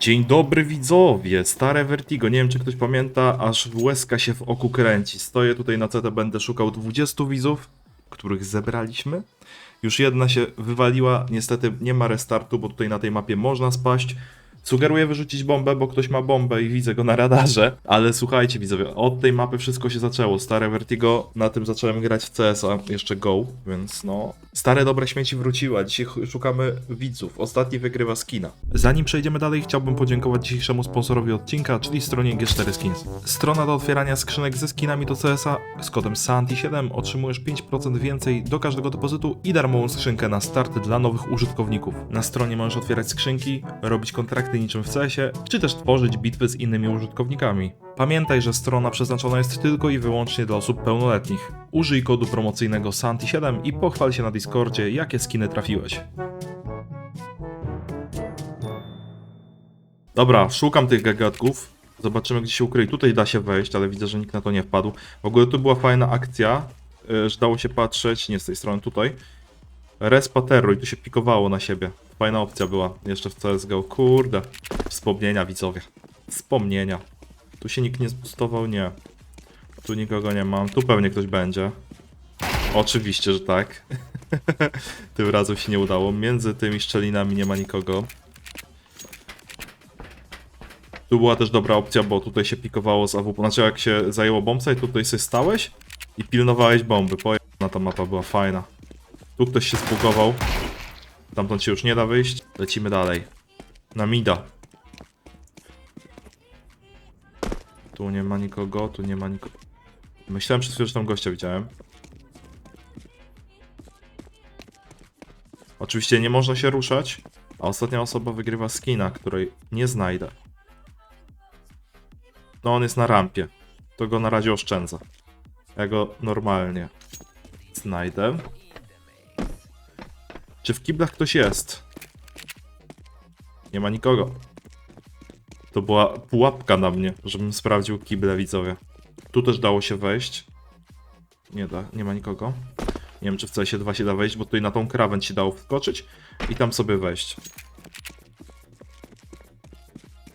Dzień dobry widzowie, stare Vertigo, nie wiem czy ktoś pamięta, aż łezka się w oku kręci. Stoję tutaj na CT, będę szukał 20 widzów, których zebraliśmy. Już jedna się wywaliła, niestety nie ma restartu, bo tutaj na tej mapie można spaść. Sugeruję wyrzucić bombę, bo ktoś ma bombę i widzę go na radarze. Ale słuchajcie widzowie, od tej mapy wszystko się zaczęło. Stare Vertigo, na tym zacząłem grać w CS-a, jeszcze Go, więc no... Stare dobre śmieci wróciła, dzisiaj szukamy widzów. Ostatni wygrywa skina. Zanim przejdziemy dalej, chciałbym podziękować dzisiejszemu sponsorowi odcinka, czyli stronie G4 Skins. Strona do otwierania skrzynek ze skinami do CS-a z kodem SANTI7 otrzymujesz 5% więcej do każdego depozytu i darmową skrzynkę na start dla nowych użytkowników. Na stronie możesz otwierać skrzynki, robić kontrakty niczym w CS-ie, czy też tworzyć bitwy z innymi użytkownikami. Pamiętaj, że strona przeznaczona jest tylko i wyłącznie dla osób pełnoletnich. Użyj kodu promocyjnego SANTI7 i pochwal się na Discordzie, jakie skiny trafiłeś. Dobra, szukam tych gagatków. Zobaczymy, gdzie się ukryli. Tutaj da się wejść, ale widzę, że nikt na to nie wpadł. W ogóle tu była fajna akcja, y, że dało się patrzeć, nie z tej strony, tutaj. Respa Terror i tu się pikowało na siebie. Fajna opcja była jeszcze w CSGO. Kurde. Wspomnienia, widzowie. Wspomnienia. Tu się nikt nie zbustował? Nie. Tu nikogo nie mam. Tu pewnie ktoś będzie. Oczywiście, że tak. Tym razem się nie udało. Między tymi szczelinami nie ma nikogo. Tu była też dobra opcja, bo tutaj się pikowało z AWP. Znaczy jak się zajęło bombsite, tutaj sobie stałeś i pilnowałeś bomby. Pojemna ta mapa była fajna. Tu ktoś się spugował. Tamtąd się już nie da wyjść. Lecimy dalej. Na mida. Tu nie ma nikogo, tu nie ma nikogo. Myślałem przez chwilę, że tam gościa widziałem. Oczywiście nie można się ruszać, a ostatnia osoba wygrywa skina, której nie znajdę. No on jest na rampie. To go na razie oszczędza. Ja go normalnie znajdę. Czy w kiblach ktoś jest? Nie ma nikogo. To była pułapka na mnie, żebym sprawdził kible widzowie. Tu też dało się wejść. Nie da, nie ma nikogo. Nie wiem, czy w CS2 się da wejść, bo tutaj na tą krawędź się dało wskoczyć i tam sobie wejść.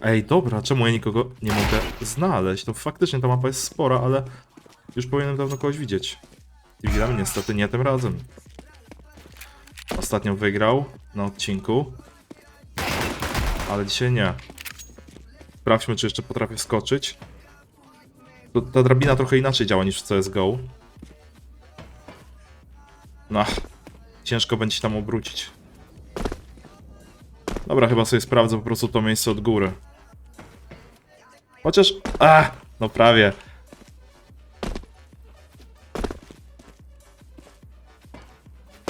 Ej, dobra, czemu ja nikogo nie mogę znaleźć? To faktycznie ta mapa jest spora, ale już powinienem dawno kogoś widzieć. I widzimy, niestety nie tym razem. Ostatnio wygrał na odcinku, ale dzisiaj nie. Sprawdźmy, czy jeszcze potrafię skoczyć. To, ta drabina trochę inaczej działa niż w CSGO. No, ciężko będzie się tam obrócić. Dobra, chyba sobie sprawdzę po prostu to miejsce od góry. Chociaż... A, no prawie.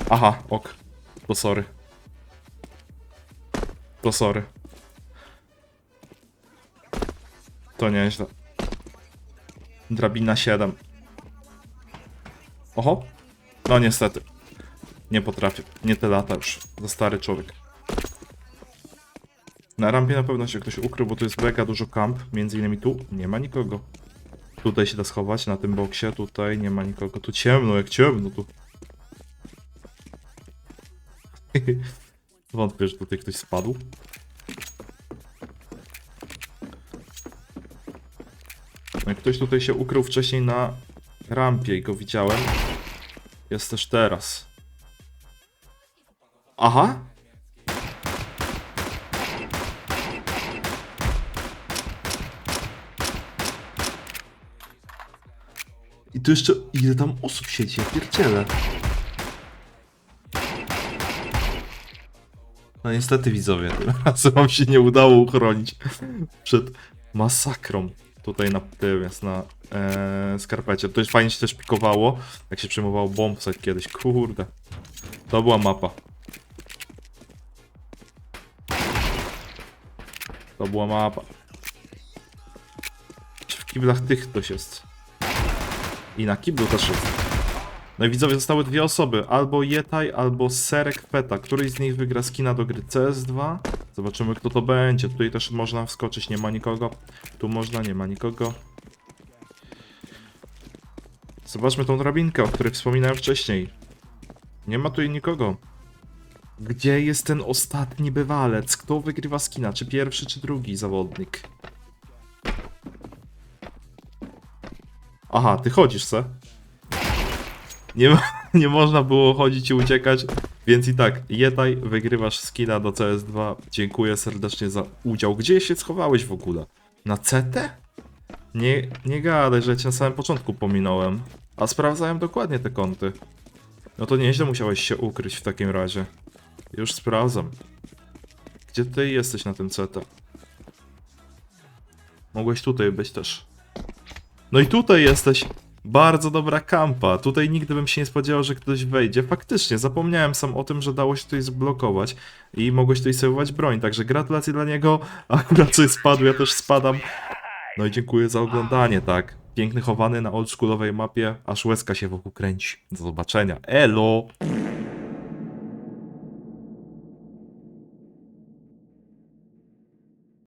Aha, ok. To sorry. To sorry. To nieźle. Drabina 7. Oho. No niestety. Nie potrafię. Nie te lata już. Za stary człowiek. Na rampie na pewno się ktoś ukrył, bo tu jest mega dużo kamp. Między innymi tu nie ma nikogo. Tutaj się da schować, na tym boksie. Tutaj nie ma nikogo. Tu ciemno, jak ciemno tu. Wątpię, że tutaj ktoś spadł. Ktoś tutaj się ukrył wcześniej na rampie i go widziałem. Jest też teraz. Aha. I tu jeszcze ile tam osób siedzi, ja pierdzielę. No niestety widzowie, tym razem wam się nie udało uchronić przed masakrą tutaj na tym na e, skarpecie. To jest fajnie się też pikowało, jak się przejmowało bombsite kiedyś, kurde. To była mapa. To była mapa. W kiblach tych ktoś jest? I na kiblu też jest. No i widzowie, zostały dwie osoby. Albo Jetaj, albo Serek Peta. Któryś z nich wygra skina do gry CS2. Zobaczymy, kto to będzie. Tutaj też można wskoczyć, nie ma nikogo. Tu można, nie ma nikogo. Zobaczmy tą drabinkę, o której wspominałem wcześniej. Nie ma tutaj nikogo. Gdzie jest ten ostatni bywalec? Kto wygrywa skina? Czy pierwszy, czy drugi zawodnik? Aha, ty chodzisz, se? Nie, nie można było chodzić i uciekać, więc i tak, Jetaj, wygrywasz skina do CS2. Dziękuję serdecznie za udział. Gdzie się schowałeś w ogóle? Na CT? Nie, nie gadaj, że cię na samym początku pominąłem. A sprawdzałem dokładnie te kąty. No to nieźle musiałeś się ukryć w takim razie. Już sprawdzam. Gdzie ty jesteś na tym CT? Mogłeś tutaj być też. No i tutaj jesteś. Bardzo dobra kampa. Tutaj nigdy bym się nie spodziewał, że ktoś wejdzie. Faktycznie, zapomniałem sam o tym, że dało się tutaj zblokować i mogłeś tutaj sejwować broń, także gratulacje dla niego. Akurat coś spadł, ja też spadam. No i dziękuję za oglądanie, tak. Piękny chowany na oldschoolowej mapie, aż łezka się wokół kręci. Do zobaczenia. Elo!